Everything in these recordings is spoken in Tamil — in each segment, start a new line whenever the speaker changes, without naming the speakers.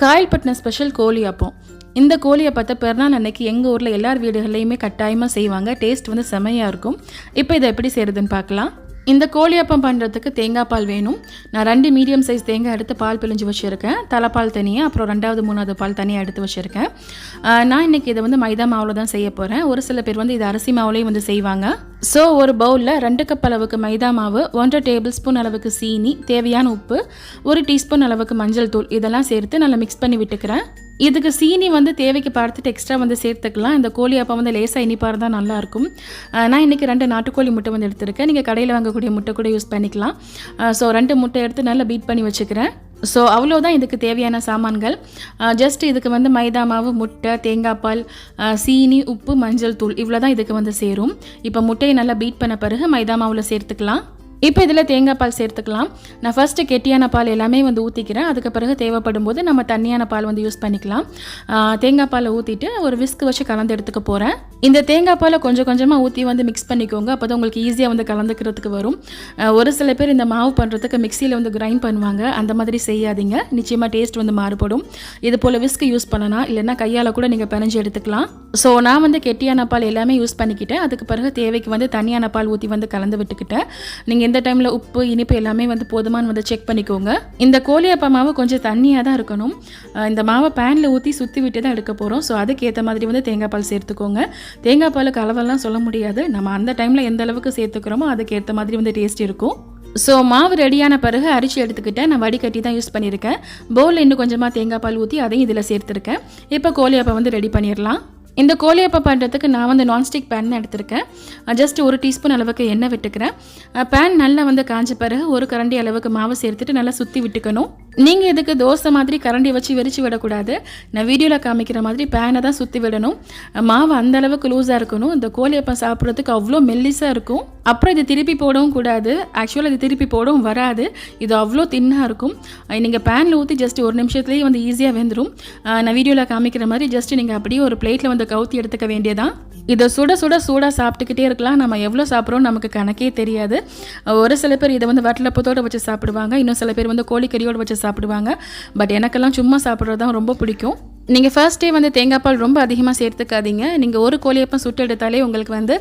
காயல்பட்டினம் ஸ்பெஷல் கோழி அப்பம். இந்த கோழியை பார்த்தா பிறநாள் அன்னைக்கு எங்கள் ஊரில் எல்லார் வீடுகள்லையுமே கட்டாயமாக செய்வாங்க. டேஸ்ட் வந்து செமையாக இருக்கும். இப்போ இதை எப்படி செய்கிறதுன்னு பார்க்கலாம். இந்த கோழியப்பம் பண்ணுறதுக்கு தேங்காய் பால் வேணும். நான் ரெண்டு மீடியம் சைஸ் தேங்காய் எடுத்து பால் பிழிஞ்சு வச்சுருக்கேன். தலைப்பால் தனியாக அப்புறம் ரெண்டாவது மூணாவது பால் தனியாக எடுத்து வச்சுருக்கேன். நான் இன்றைக்கி இதை வந்து மைதா மாவில் தான் செய்ய போகிறேன் ஒரு சில பேர் வந்து இது அரிசி மாவுலேயும் வந்து செய்வாங்க. ஸோ ஒரு பவுலில் ரெண்டு கப் அளவுக்கு மைதா மாவு ஒன்றரை டேபிள் ஸ்பூன் அளவுக்கு சீனி தேவையான உப்பு ஒரு டீஸ்பூன் அளவுக்கு மஞ்சள் தூள் இதெல்லாம் சேர்த்து நல்லா மிக்ஸ் பண்ணி விட்டுக்கிறேன். இதுக்கு சீனி வந்து தேவைக்கு பார்த்துட்டு எக்ஸ்ட்ரா வந்து சேர்த்துக்கலாம். இந்த கோழி அப்போ வந்து லேசாக இனிப்பாக இருந்தால் நல்லாயிருக்கும் நான் இன்றைக்கி ரெண்டு நாட்டுக்கோழி முட்டை வந்து எடுத்திருக்கேன். நீங்கள் கடையில் வாங்கக்கூடிய முட்டை கூட யூஸ் பண்ணிக்கலாம். ஸோ ரெண்டு முட்டை எடுத்து நல்லா பீட் பண்ணி வச்சுக்கிறேன். ஸோ அவ்வளோதான் இதுக்கு தேவையான சாமான்கள். ஜஸ்ட் இதுக்கு வந்து மைதா மாவு முட்டை தேங்காய் பால் சீனி உப்பு மஞ்சள் தூள் இவ்வளோ தான் இதுக்கு வந்து சேரும். இப்போ முட்டையை நல்லா பீட் பண்ண பிறகு மைதா மாவில் சேர்த்துக்கலாம். இப்போ இதில் தேங்காய் பால் சேர்த்துக்கலாம். நான் ஃபஸ்ட்டு கெட்டியான பால் எல்லாமே வந்து ஊற்றிக்கிறேன் அதுக்கு பிறகு தேவைப்படும் போது நம்ம தண்ணியான பால் வந்து யூஸ் பண்ணிக்கலாம். தேங்காய் பாலை ஊற்றிட்டு ஒரு விஸ்க் வச்சு கலந்து எடுத்துக்க போகிறேன் இந்த தேங்காய் பாலை கொஞ்சம் கொஞ்சமாக ஊற்றி வந்து மிக்ஸ் பண்ணிக்கோங்க. அப்போ தான் உங்களுக்கு ஈஸியாக வந்து கலந்துக்கிறதுக்கு வரும். ஒரு சில பேர் இந்த மாவு பண்ணுறதுக்கு மிக்சியில் வந்து கிரைண்ட் பண்ணுவாங்க. அந்த மாதிரி செய்யாதீங்க. நிச்சயமாக டேஸ்ட் வந்து மாறுபடும். இது போல் விஸ்க் யூஸ் பண்ணலாம். இல்லைன்னா கையால் கூட நீங்கள் பிணைஞ்சு எடுத்துக்கலாம். ஸோ நான் வந்து கெட்டியான பால் எல்லாமே யூஸ் பண்ணிக்கிட்டேன். அதுக்கு பிறகு தேவைக்கு வந்து தனியான பால் ஊற்றி வந்து கலந்து விட்டுக்கிட்டேன். நீங்கள் இந்த டைமில் உப்பு இனிப்பு எல்லாமே வந்து போதுமான்னு வந்து செக் பண்ணிக்கோங்க. இந்த கோழியப்பா மாவு கொஞ்சம் தண்ணியாக தான் இருக்கணும். இந்த மாவை பேனில் ஊற்றி சுற்றி விட்டு தான் எடுக்க போகிறோம் ஸோ அதுக்கேற்ற மாதிரி வந்து தேங்காய் பால் சேர்த்துக்கோங்க. தேங்காய் பாலுக்கு அளவெல்லாம் சொல்ல முடியாது. நம்ம அந்த டைமில் எந்த அளவுக்கு சேர்த்துக்கிறோமோ அதுக்கேற்ற மாதிரி வந்து டேஸ்ட் இருக்கும். ஸோ மாவு ரெடியான பிறகு அரிசி எடுத்துக்கிட்டேன். நான் வடிகட்டி தான் யூஸ் பண்ணியிருக்கேன். பவுலில் இன்னும் கொஞ்சமாக தேங்காய் பால் ஊற்றி அதையும் இதில் சேர்த்துருக்கேன். இப்போ கோழியப்பை வந்து ரெடி பண்ணிடலாம். இந்த கோழியப்பா பண்ணுறதுக்கு நான் வந்து நான்ஸ்டிக் பேன் எடுத்திருக்கேன். ஜஸ்ட் ஒரு டீஸ்பூன் அளவுக்கு எண்ணெய் விட்டுக்கிறேன். பேன் நல்லா வந்து காஞ்ச பிறகு ஒரு கரண்டி அளவுக்கு மாவு சேர்த்துட்டு நல்லா சுற்றி விட்டுக்கணும். நீங்கள் இதுக்கு தோசை மாதிரி கரண்டி வச்சு வெறிச்சு விடக்கூடாது? நான் வீடியோவில் காமிக்கிற மாதிரி பேனை தான் சுற்றி விடணும். மாவு அந்த அளவுக்கு லூஸாக இருக்கணும். இந்த கோழியப்பம் சாப்பிட்றதுக்கு அவ்வளோ மெல்லிஸாக இருக்கும். அப்புறம் இது திருப்பி போடவும் கூடாது. ஆக்சுவலாக இது திருப்பி போடவும் வராது. இது அவ்வளோ தின்னாக இருக்கும். நீங்கள் பேனில் ஊற்றி ஜஸ்ட் ஒரு நிமிஷத்துலேயே வந்து ஈஸியாக வெந்துடும் நான் வீடியோவில் காமிக்கிற மாதிரி ஜஸ்ட் நீங்கள் அப்படியே ஒரு பிளேட்டில் வந்து கவுத்தி எடுத்துக்க வேண்டியதான் இதை சுட சுட சூடாக சாப்பிட்டுக்கிட்டே இருக்கலாம். நம்ம எவ்வளோ சாப்பிட்றோம் நமக்கு கணக்கே தெரியாது. ஒரு சில பேர் இதை வந்து வட்டலப்பத்தோடு வச்சு சாப்பிடுவாங்க. இன்னும் சில பேர் வந்து கோழிக்கறியோடு வச்சு சாப்பிடுவாங்க. பட் எனக்கெல்லாம் சும்மா சாப்பிட்றது தான் ரொம்ப பிடிக்கும். நீங்கள் ஃபர்ஸ்ட் டே வந்து தேங்காய் பால் ரொம்ப அதிகமாக சேர்த்துக்காதீங்க. நீங்கள் ஒரு கோழியப்பம் சுட்டு எடுத்தாலே உங்களுக்கு வந்து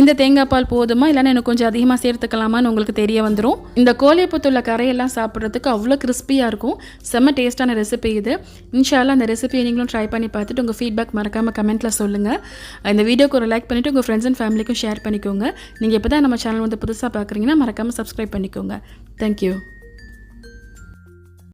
இந்த தேங்காய் பால் போதுமா? இல்லைன்னா எனக்கு கொஞ்சம் அதிகமாக சேர்த்துக்கலாமான்னு உங்களுக்கு தெரிய வந்துடும் இந்த கோழியப்பத்துள்ள கரையெல்லாம் சாப்பிட்றதுக்கு அவ்வளோ கிறிஸ்பியாக இருக்கும். செம்ம டேஸ்ட்டான ரெசிபி இது. இன்ஷால்லாம் அந்த ரெசிபியை நீங்களும் ட்ரை பண்ணி பார்த்துட்டு உங்கள் ஃபீட்பேக் மறக்காமல் கமெண்ட்டில் சொல்லுங்கள் இந்த வீடியோக்கு ஒரு லைக் பண்ணிவிட்டு உங்கள் ஃப்ரெண்ட்ஸ் அண்ட் ஃபேமிலிக்கும் ஷேர் பண்ணிக்கோங்க. நீங்கள் இப்போ தான் நம்ம சேனல் வந்து புதுசாக பார்க்குறீங்கன்னா மறக்காமல் சப்ஸ்கிரைப் பண்ணிக்கோங்க. தேங்க்யூ